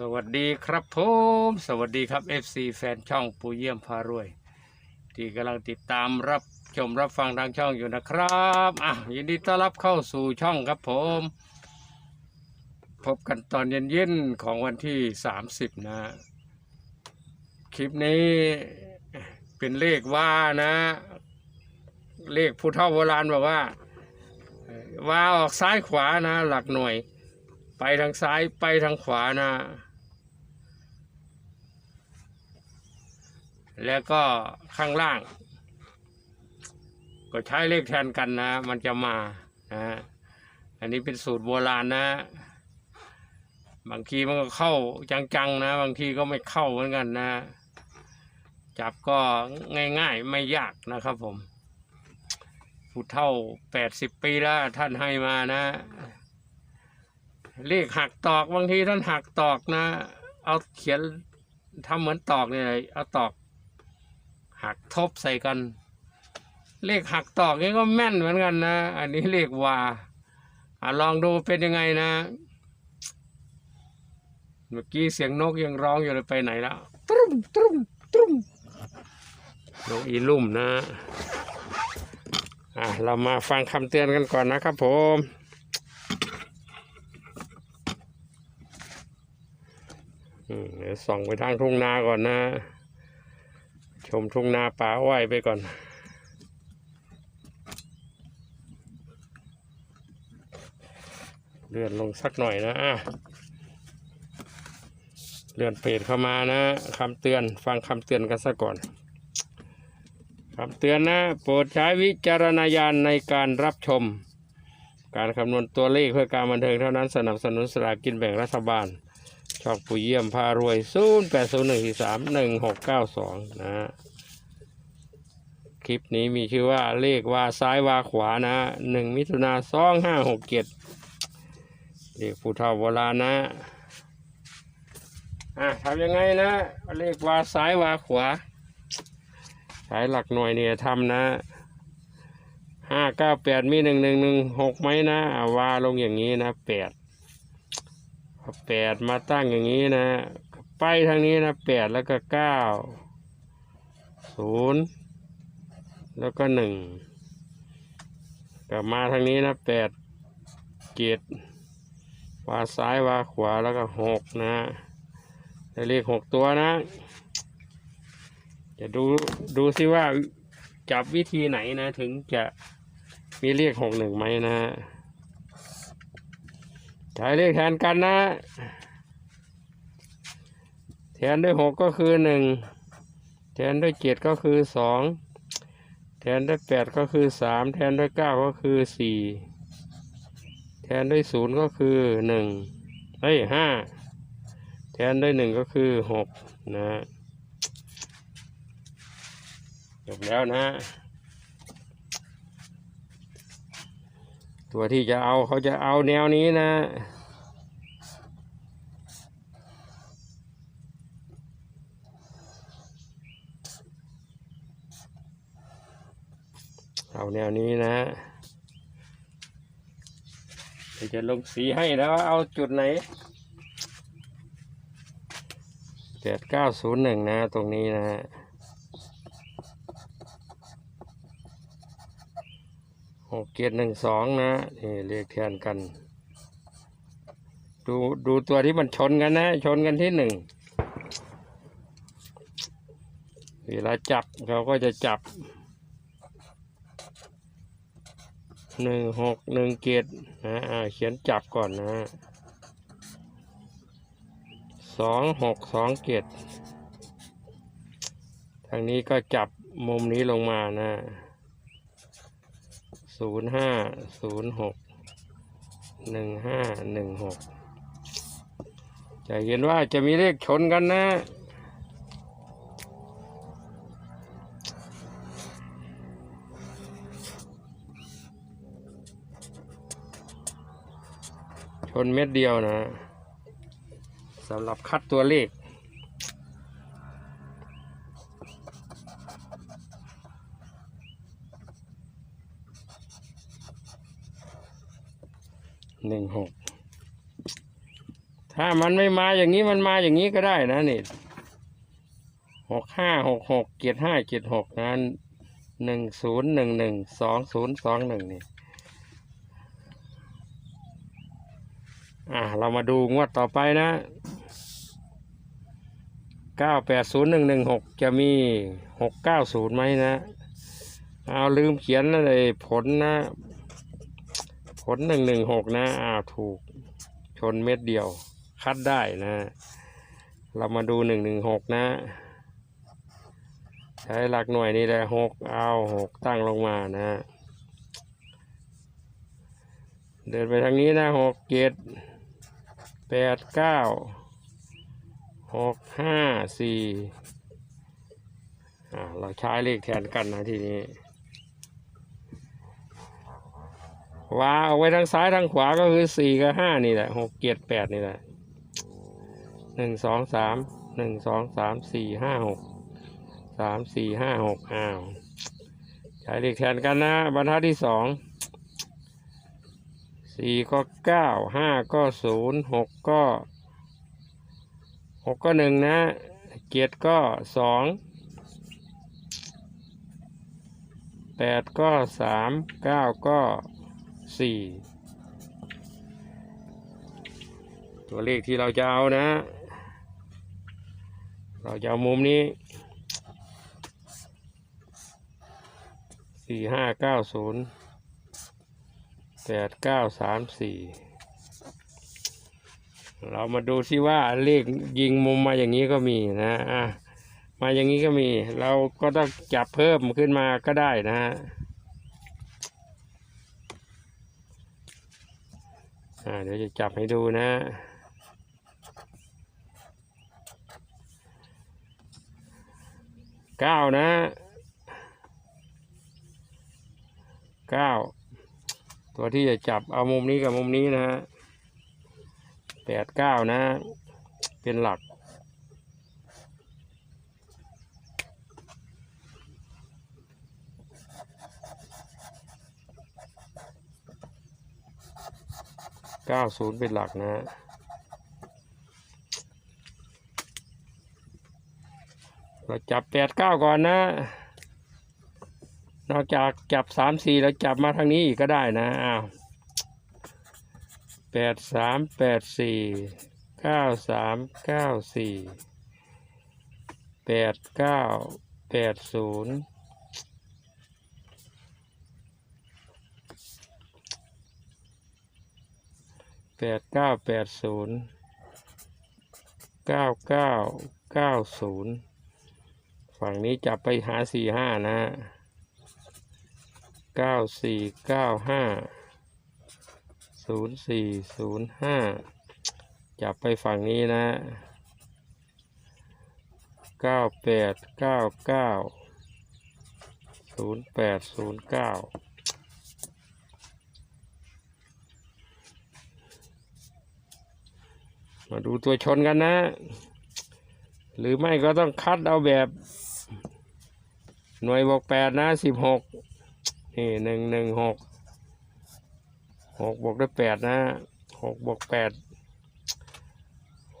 สวัสดีครับผมสวัสดีครับ FC แฟนช่องปูเยี่ยมพารวย ที่กำลังติดตามรับชมรับฟังทางช่องอยู่นะครับอะยินดีต้อนรับเข้าสู่ช่องครับผม พบกันตอนเย็นๆของวันที่ 30 นะ คลิปนี้เป็นเลขว่านะ เลขผู้เฒ่าโบราณบอกว่า ว่าออกซ้ายขวานะ หลักหน่วยไปทางซ้ายไปทางขวานะ แล้วก็ข้างล่าง ก็ใช้เลขแทนกันนะ มันจะมานะอันนี้เป็นสูตรโบราณนะ บางทีมันก็เข้าจังๆนะ บางทีก็ไม่เข้าเหมือนกันนะ จับก็ง่ายๆไม่ยากนะครับผมผู้เท่าแปดสิบปีแล้วท่านให้มานะ เลขหักตอกบางทีท่านหักตอกนะ เอาเขียนทำเหมือนตอกเนี่ยเอาตอก หักทบใส่กัน เลขหักตอกนี่ก็แม่นเหมือนกันนะ อันนี้เลขว่าอลองดูเป็นยังไงนะ เมื่อกี้เสียงนกยังร้องอยู่เลยไปไหนแล้วตรุ้มตรุ้มตรุ้มนกอีลุ่มนะอะเรามาฟังคำเตือนกันก่อนนะครับผมอืมเดี๋ยวส่องไปทางทุ่งนาก่อนนะ ชมทุ่งนาป่าอ้อยไปก่อน เลื่อนลงสักหน่อยนะอะเลื่อนเพจเข้ามานะคำเตือนฟังคำเตือนกันซะก่อนคำเตือนนะ โปรดใช้วิจารณญาณในการรับชม การคำนวณตัวเลขเพื่อการบันเทิงเท่านั้นสนับสนุนสลากกินแบ่งรัฐบาล ชองปู่เยี่ยมพารวยศูนย์แปดศูนย์หนึ่งสี่สามหนึ่งหกเก้าสองนะคลิปนี้มีชื่อว่าเลขว่าซ้ายว่าขวานะหนึ่งมิถุนาสองห้าหกเจ็ดเลขผู้เฒ่าโบราณนะอะทำยังไงนะ เลขว่าซ้ายว่าขวา สายหลักหน่วยเนี่ยทำนะห้าเก้าแปดมีหนึ่งหนึ่งหนึ่งหกไหมนะว่าลงอย่างนี้นะแปด แปดมาตั้งอย่างนี้นะไปทางนี้นะแปดแล้วก็เก้าศูนย์แล้วก็หนึ่งกลับมาทางนี้นะแปดเจ็ดวาซ้ายวาขวาแล้วก็หกนะได้เลขหกตัวนะจะดูดูซิว่าจับวิธีไหนนะ ถึงจะมีเลขหกหนึ่งไหมนะ ใช้เลขแทนกันนะ แทนด้วยหกก็คือหนึ่งแทนด้วยเจ็ดก็คือสองแทนด้วยแปดก็คือสามแทนด้วยเก้าก็คือสี่แทนด้วยศูนย์ก็คือหนึ่งเฮ้ยห้าแทนด้วยหนึ่งก็คือหกนะจบแล้วนะ ตัวที่จะเอาเขาจะเอาแนวนี้นะเอาแนวนี้นะจะลงสีให้แล้วเอาจุดไหนแปดเก้าศูนย์หนึ่งนะตรงนี้นะหก เจ็ดหนึ่งสองนะนี่เรียกแทนกัน ดูดูตัวที่มันชนกันนะ ชนกันที่หนึ่งเวลาจับเขาก็จะจับหนึ่งหกหนึ่งเจ็ดนะเขียนจับก่อนนะสองหกสองเจ็ดทางนี้ก็จับมุมนี้ลงมานะ ศูนย์ห้าศูนย์หกหนึ่งห้าหนึ่งหกจะเห็นว่าจะมีเลขชนกันนะ ชนเม็ดเดียวนะสำหรับคัดตัวเลข หนึ่งหกถ้ามันไม่มาอย่างนี้มันมาอย่างนี้ก็ได้นะนี่หกห้าหกหกเจ็ดห้าเจ็ดหกนั้นหนึ่งศูนย์หนึ่งหนึ่งสองศูนย์สองหนึ่งนี่อะเรามาดูงวดต่อไปนะเก้าแปดศูนย์หนึ่งหนึ่งหกจะมีหกเก้าศูนย์ไหมนะ เอาลืมเขียนเลยผลนะ ผลหนึ่งหนึ่งหกนะอ้าวถูกชนเม็ดเดียว คัดได้นะ เรามาดูหนึ่งหนึ่งหกนะ ใช้หลักหน่วยนี่แหละหกเอาหกตั้งลงมานะ เดินไปทางนี้นะหกเจ็ดแปดเก้าหกห้าสี่อ่าเราใช้เลขแทนกันนะทีนี้ วาเอาไว้ทางซ้ายทางขวาก็คือสี่กับห้านี่แหละหกเจ็ดแปดนี่แหละหนึ่งสองสามหนึ่งสองสามสี่ห้าหกสามสี่ห้าหกอ้าวใช้เลขแทนกันนะบรรทัดที่สองสี่ก็เก้าห้าก็ศูนย์หกก็หกก็หนึ่งนะเจ็ดก็สองแปดก็สามเก้าก็ สี่ตัวเลขที่เราจะเอานะ เราจะเอามุมนี้สี่ห้าเก้าศูนย์แปดเก้าสามสี่เรามาดูซิว่าเลขยิงมุมมาอย่างนี้ก็มีนะอะมาอย่างนี้ก็มี เราก็ต้องจับเพิ่มขึ้นมาก็ได้นะฮะ อ่า เดี๋ยวจะจับให้ดูนะเก้านะเก้าตัวที่จะจับเอามุมนี้กับมุมนี้นะฮะแปดเก้านะ เป็นหลัก 90 เป็นหลักนะเราจับ 8 9 ก่อนนะ นอกจากจับ 3 4 แล้วจับมาทางนี้อีกก็ได้นะ อ้าว 8 3 8 4 9 3 9 4 8 9 8 0 แปดเก้าแปดศูนย์เก้าเก้าเก้าเก้าศูนย์ฝั่งนี้จับไปหาสี่ห้านะเก้าสี่เก้าห้าศูนย์สี่ศูนย์ห้าจับไปฝั่งนี้นะเก้าแปดเก้าเก้าศูนย์แปดศูนย์เก้า มาดูตัวชนกันนะ หรือไม่ก็ต้องคัดเอาแบบ หน่วยบวกแปดนะสิบหกนี่หนึ่งหนึ่งหกหกบวกด้วยแปดนะหกบวกแปด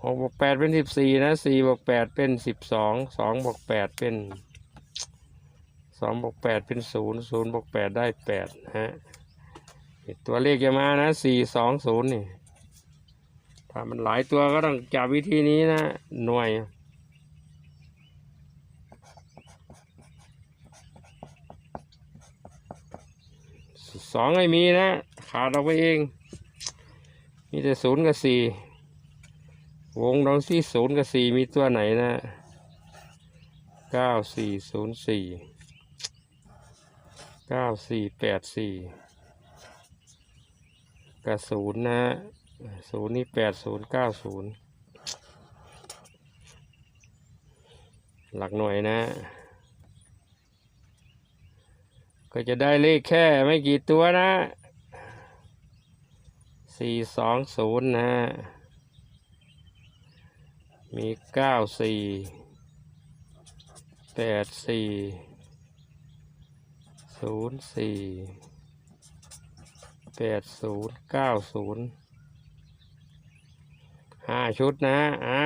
หกบวกแปดเป็นสิบสี่นะสี่บวกแปดเป็นสิบสองสองบวกแปดเป็นสองบวกแปดเป็นศูนย์ศูนย์บวกแปดได้แปดฮะตัวเลขจะมานะสี่สองศูนย์นี่ ถ้ามันหลายตัวก็ต้องจับวิธีนี้นะ หน่วย สองไม่มีนะ ขาดออกไปเอง มีแต่ศูนย์กับสี่ วงลองซี่ศูนย์กับสี่มีตัวไหนนะเก้าสี่ศูนย์สี่เก้าสี่แปดสี่กับศูนย์นะ ศูนย์นี่แปดศูนย์เก้าศูนย์หลักหน่วยนะ ก็จะได้เลขแค่ไม่กี่ตัวนะสี่สองศูนย์นะมีเก้าสี่แปดสี่ศูนย์สี่แปดศูนย์เก้าศูนย์ ห้าชุดนะอะ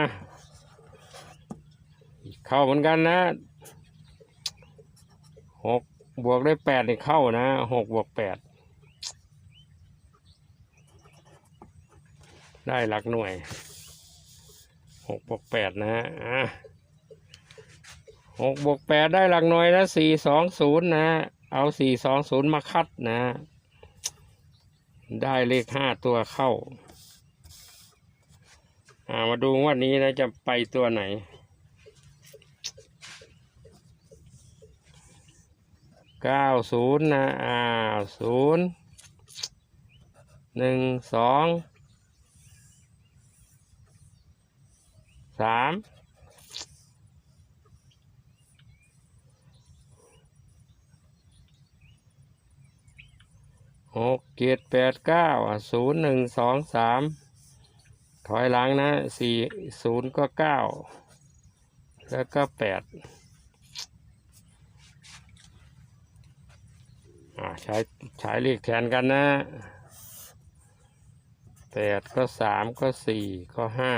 เข้าเหมือนกันนะหกบวกได้แปดนี่เข้านะหกบวกแปดได้หลักหน่วยหกบวกแปดนะอะหกบวกแปดได้หลักหน่วยนะสี่สองศูนย์นะ เอาสี่สองศูนย์มาคัดนะ ได้เลขห้าตัวเข้า อ่ามาดูวันนี้นะจะไปตัวไหน เก้าศูนย์นะ อ่าศูนย์หนึ่งสองสามหกเจ็ดแปดเก้าศูนย์หนึ่งสองสาม ถอยหลังนะสี่ศูนย์ก็เก้าแล้วก็แปดอ่าใช้ใช้เลขแทนกันนะแปดก็สามก็สี่ก็ห้า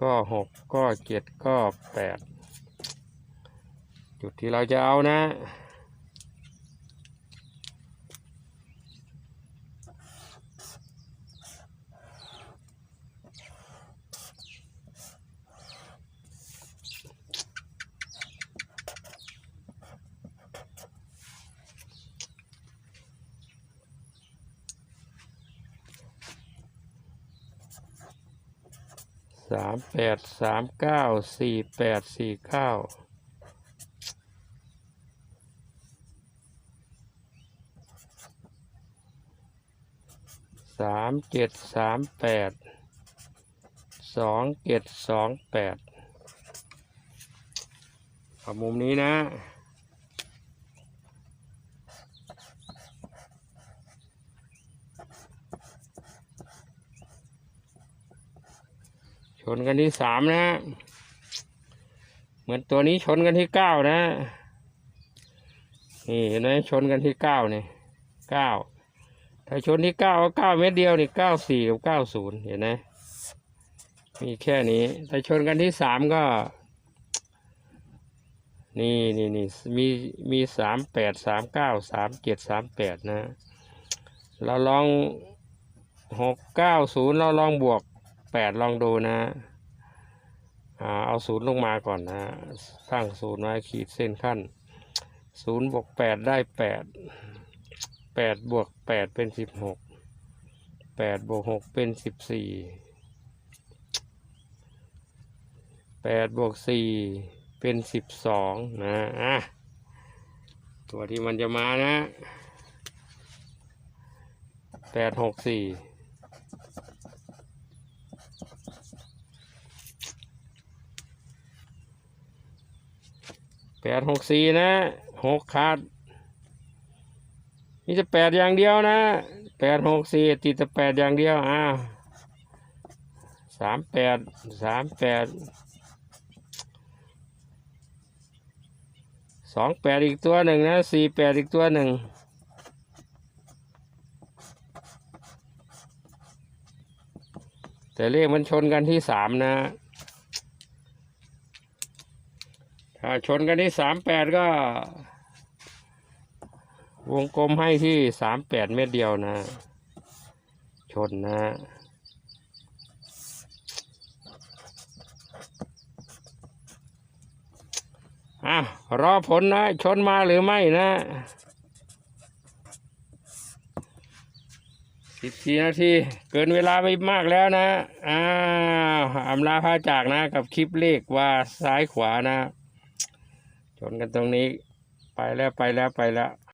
ก็หกก็เจ็ดก็แปดจุดที่เราจะเอานะ สามแปดสามเก้าสี่แปดสี่เก้าสามเจ็ดสามแปดสองเจ็ดสองแปดเอามุมนี้นะ นกันที่สามนะ เหมือนตัวนี้ชนกันที่เก้านะ นี่เห็นไหมชนกันที่เก้านี่เก้าถ้าชนที่เก้าก็เก้าเม็ดเดียวนี่เก้าสี่กับเก้าศูนย์เห็นไหมมีแค่นี้ ถ้าชนกันที่สามก็ นี่นี่นี่มีมีสามแปดสามเก้าสามเจ็ดสามแปดนะ เราลองหกเก้าศูนย์เราลองบวก แปดลองดูนะเอาศูนย์ลงมาก่อนนะตั้างศูนย์ไว้ขีดเส้นขั้นศูนย์บวกแปดได้แปดแปดบวกแปดเป็นสิบหกแปดบวกหกเป็นสิบสี่แปดบวกสี่เป็นสิบสองนะอะตัวที่มันจะมานะแปดหกสี่ ดหกสี่นะหกขาดนี่จะแปดอย่างเดียวนะแปดหกสี่ติดแต่แปดอย่างเดียวอ่าสามแปดสามแปดสองแปดอีกตัวหนึ่งนะสี่แปดอีกตัวหนึ่งแต่เลขมันชนกันที่สามนะ ถ้าชนกันที่สามแปดก็ วงกลมให้ที่สามแปดเม็ดเดียวนะ ชนนะอะรอผลนะ ชนมาหรือไม่นะสิบสี่นาที เกินเวลาไปมากแล้วนะ อ้าวอำลาพาจากนะ กับคลิปเลขว่าซ้ายขวานะ ชนกันตรงนี้ ไปแล้วไปแล้วไปแล้ว